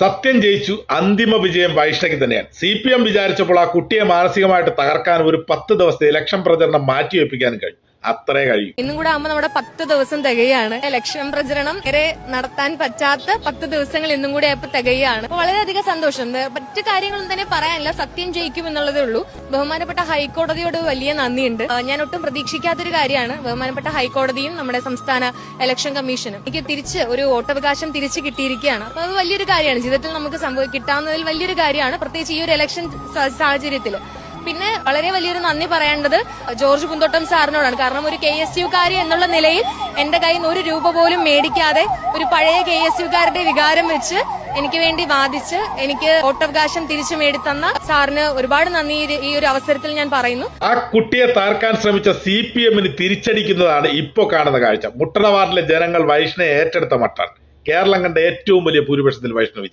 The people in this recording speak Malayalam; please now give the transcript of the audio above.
സത്യം ജയിച്ചു അന്തിമ വിജയം വൈഷ്ണയ്ക്ക് തന്നെയാണ്. സി പി എം വിചാരിച്ചപ്പോൾ ആ കുട്ടിയെ മാനസികമായിട്ട് തകർക്കാൻ ഒരു പത്ത് ദിവസത്തെ ഇലക്ഷൻ പ്രചരണം മാറ്റിവെപ്പിക്കാനും കഴിയും അത്രേ കഴിയും. ഇന്നും കൂടെ ആകുമ്പോൾ നമ്മുടെ പത്ത് ദിവസം തികയാണ്. ഇലക്ഷൻ പ്രചരണം വരെ നടത്താൻ പറ്റാത്ത പത്ത് ദിവസങ്ങൾ ഇന്നും കൂടെ ആയപ്പോൾ തികയാണ്. വളരെയധികം സന്തോഷം. മറ്റു കാര്യങ്ങളും തന്നെ പറയാനില്ല. സത്യം ജയിക്കും എന്നുള്ളതേ ഉള്ളൂ. ബഹുമാനപ്പെട്ട ഹൈക്കോടതിയോട് വലിയ നന്ദിയുണ്ട്. ഞാൻ ഒട്ടും പ്രതീക്ഷിക്കാത്തൊരു കാര്യമാണ്. ബഹുമാനപ്പെട്ട ഹൈക്കോടതിയും നമ്മുടെ സംസ്ഥാന ഇലക്ഷൻ കമ്മീഷനും. എനിക്ക് തിരിച്ച് ഒരു വോട്ടവകാശം തിരിച്ച് കിട്ടിയിരിക്കുകയാണ്. അപ്പൊ അത് വലിയൊരു കാര്യമാണ്. ജീവിതത്തിൽ നമുക്ക് സംഭവം കിട്ടാവുന്നതിൽ വലിയൊരു കാര്യമാണ്. പ്രത്യേകിച്ച് ഈ ഒരു ഇലക്ഷൻ സാഹചര്യത്തിൽ പിന്നെ വളരെ വലിയൊരു നന്ദി പറയേണ്ടത് ജോർജ് പുന്തോട്ടം സാറിനോടാണ്. കാരണം ഒരു കെ എസ് യുക്കാരി എന്നുള്ള നിലയിൽ എന്റെ കയ്യിൽ നിന്ന് ഒരു രൂപ പോലും മേടിക്കാതെ ഒരു പഴയ കെ എസ് യുക്കാരുടെ വികാരം വെച്ച് എനിക്ക് വേണ്ടി വാദിച്ച് എനിക്ക് വോട്ടവകാശം തിരിച്ചു മേടിത്തന്ന സാറിന് ഒരുപാട് നന്ദി. ഈ- ഒരു അവസരത്തിൽ ഞാൻ പറയുന്നു. ആ കുട്ടിയെ താർക്കാൻ ശ്രമിച്ച സി പി എമ്മിന് തിരിച്ചടിക്കുന്നതാണ് ഇപ്പോൾ കാണുന്ന കാഴ്ച. മുട്ടണ വാർഡിലെ ജനങ്ങൾ വൈഷ്ണയെ ഏറ്റെടുത്ത മട്ടാണ്. കേരളം കണ്ട ഏറ്റവും വലിയ ഭൂരിപക്ഷത്തിൽ വൈഷ്ണവ്